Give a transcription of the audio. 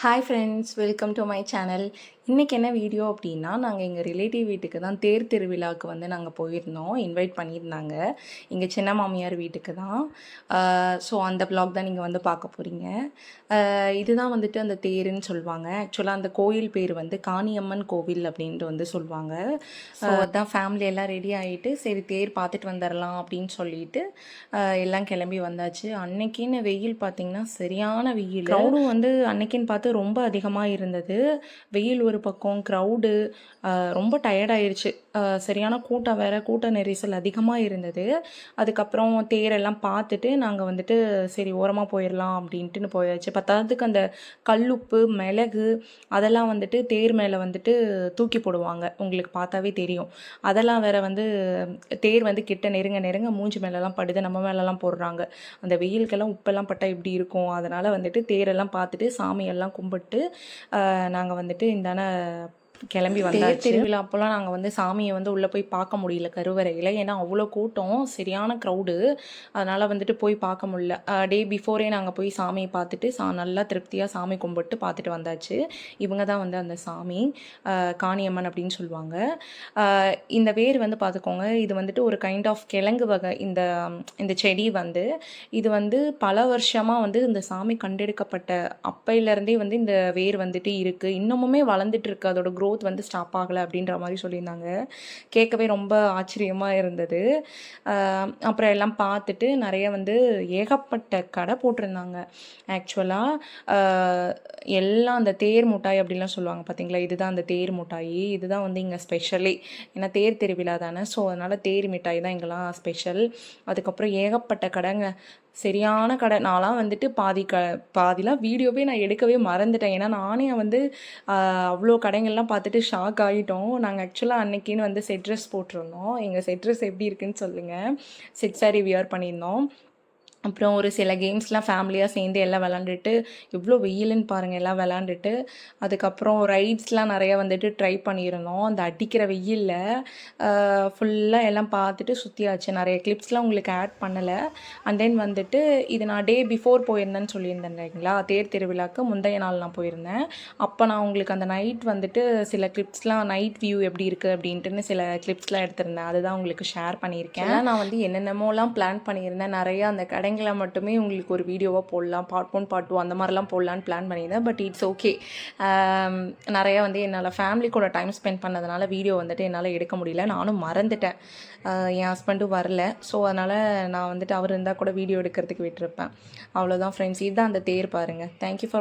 Hi friends welcome to my channel இன்றைக்கி என்ன video அப்படின்னா நாங்கள் எங்கள் ரிலேட்டிவ் வீட்டுக்கு தான் தேர் திருவிழாவுக்கு வந்து நாங்கள் போயிருந்தோம். இன்வைட் பண்ணியிருந்தாங்க. எங்கள் சின்ன மாமியார் வீட்டுக்கு தான். ஸோ அந்த vlog தான் நீங்கள் வந்து பார்க்க போகிறீங்க இதுதான் வந்துட்டு அந்த தேருன்னு சொல்லுவாங்க. ஆக்சுவலாக அந்த கோயில் பேர் வந்து காணியம்மன் கோவில் அப்படின்ட்டு வந்து சொல்லுவாங்க. ஸோ அதான் ஃபேமிலி எல்லாம் ரெடி ஆகிட்டு சரி தேர் பார்த்துட்டு வந்துடலாம் அப்படின்னு சொல்லிட்டு எல்லாம் கிளம்பி வந்தாச்சு. அன்னைக்குன்னு வெயில் பார்த்தீங்கன்னா சரியான வெயில். க்ரௌடும் வந்து அன்னைக்குன்னு பார்த்து ரொம்ப அதிகமாக இருந்தது. வெயில் ஒரு பக்கம் க்ரௌடு ரொம்ப டயர்டாயிருச்சு சரியான கூட்டம் வேற கூட்ட நெரிசல் அதிகமாக இருந்தது. அதுக்கப்புறம் தேரெல்லாம் பார்த்துட்டு நாங்கள் வந்துட்டு சரி ஓரமாக போயிடலாம் அப்படின்ட்டுன்னு போயாச்சு. பத்தாவதுக்கு அந்த கல்லுப்பு மிளகு அதெல்லாம் வந்துட்டு தேர் மேலே வந்துட்டு தூக்கி போடுவாங்க. உங்களுக்கு பார்த்தாவே தெரியும். அதெல்லாம் வேற வந்து தேர் வந்து கிட்ட நெருங்க நெருங்க மூஞ்சி மேலெல்லாம் படுது. நம்ம மேலெல்லாம் போடுறாங்க. அந்த வெயிலுக்கெல்லாம் உப்பெல்லாம் பட்டா இப்படி இருக்கும். அதனால் வந்துட்டு தேரெல்லாம் பார்த்துட்டு சாமியெல்லாம் கும்பிட்டு நாங்கள் வந்துட்டு இந்தான கிளம்பி வந்தாச்சு. திருவிழா அப்போல்லாம் நாங்கள் வந்து சாமியை வந்து உள்ளே போய் பார்க்க முடியல கருவறையில். ஏன்னா அவ்வளோ கூட்டம் சரியான க்ரௌடு அதனால் வந்துட்டு போய் பார்க்க முடியல. டே பிஃபோரே நாங்கள் போய் சாமியை பார்த்துட்டு சா நல்லா திருப்தியாக சாமி கும்பிட்டு பார்த்துட்டு வந்தாச்சு. இவங்க தான் வந்து அந்த சாமி காணியம்மன் அப்படின்னு சொல்லுவாங்க. இந்த வேர் வந்து பார்த்துக்கோங்க. இது வந்துட்டு ஒரு கைண்ட் ஆஃப் கிழங்கு வகை இந்த இந்த செடி வந்து இது வந்து பல வருஷமாக வந்து இந்த சாமி கண்டெடுக்கப்பட்ட அப்பையிலேருந்தே வந்து இந்த வேர் வந்துட்டு இருக்குது இன்னமுமே வளர்ந்துட்டு இருக்கு. அதோட க்ரோத் வந்து ஸ்டாப் ஆகலை அப்படின்ற மாதிரி சொல்லியிருந்தாங்க. கேட்கவே ரொம்ப ஆச்சரியமாக இருந்தது. அப்புறம் எல்லாம் பார்த்துட்டு நிறைய வந்து ஏகப்பட்ட கடை போட்டிருந்தாங்க. ஆக்சுவலாக எல்லாம் அந்த தேர் மிட்டாய் அப்படிலாம் சொல்லுவாங்க பார்த்தீங்களா? இதுதான் அந்த தேர் மிட்டாய் இதுதான் வந்து இங்கே ஸ்பெஷலே ஏன்னா தேர் திருவிழா தானே. ஸோ அதனால் தேர் மிட்டாய் தான் இங்கெல்லாம் ஸ்பெஷல் அதுக்கப்புறம் ஏகப்பட்ட கடைங்க. சரியான கடை. நான்லாம் வந்துட்டு பாதி க பாதிலாம் வீடியோவே நான் எடுக்கவே மறந்துட்டேன். ஏன்னா நானே வந்து அவ்வளோ கடைங்கள்லாம் பார்த்துட்டு ஷாக் ஆகிட்டோம் நாங்கள் ஆக்சுவலாக அன்னைக்குன்னு வந்து செட் ட்ரெஸ் போட்டிருந்தோம். எங்கள் செட் ட்ரெஸ் எப்படி இருக்குன்னு சொல்லுங்கள் செட் சாரி வியர் பண்ணியிருந்தோம். அப்புறம் ஒரு சில கேம்ஸ்லாம் ஃபேமிலியாக சேர்ந்து எல்லாம் விளாண்டுட்டு எவ்வளோ வெயிலுன்னு பாருங்கள் எல்லாம் விளாண்டுட்டு அதுக்கப்புறம் ரைட்ஸ்லாம் நிறைய வந்துட்டு ட்ரை பண்ணியிருந்தோம். அந்த அடிக்கிற வெயிலில் ஃபுல்லாக எல்லாம் பார்த்துட்டு சுற்றியாச்சு நிறைய கிளிப்ஸ்லாம் உங்களுக்கு ஆட் பண்ணலை. அண்ட் தென் வந்துட்டு இது நான் டே பிஃபோர் போயிருந்தேன்னு சொல்லியிருந்தேன் இல்லைங்களா? தேர் திருவிழாக்கு முந்தைய நாள் நான் போயிருந்தேன். அப்போ நான் உங்களுக்கு அந்த நைட் வந்துட்டு சில கிளிப்ஸ்லாம் நைட் வியூ எப்படி இருக்குது அப்படின்ட்டுன்னு சில கிளிப்ஸ்லாம் எடுத்திருந்தேன். அதுதான் உங்களுக்கு ஷேர் பண்ணியிருக்கேன். நான் வந்து என்னென்னமோலாம் பிளான் பண்ணியிருந்தேன். நிறையா அந்த கடைங்களை மட்டுமே உங்களுக்கு ஒரு வீடியோவாக போடலாம் பார்ட் ஒன் பார்ட் டூ அந்த மாதிரிலாம் போடலான்னு பிளான் பண்ணியிருந்தேன். பட் இட்ஸ் ஓகே நிறையா வந்து என்னால் ஃபேமிலி கூட டைம் ஸ்பெண்ட் பண்ணதுனால வீடியோ வந்துட்டு என்னால் எடுக்க முடியல. நானும் மறந்துட்டேன். என் ஹஸ்பண்டும் வரல. ஸோ அதனால் நான் வந்துட்டு அவர் இருந்தால் கூட வீடியோ எடுக்கிறதுக்கு விட்டுருப்பேன். அவ்வளோதான் ஃப்ரெண்ட்ஸ் இதுதான் அந்த தேர் பாருங்கள் தேங்க்யூ ஃபார்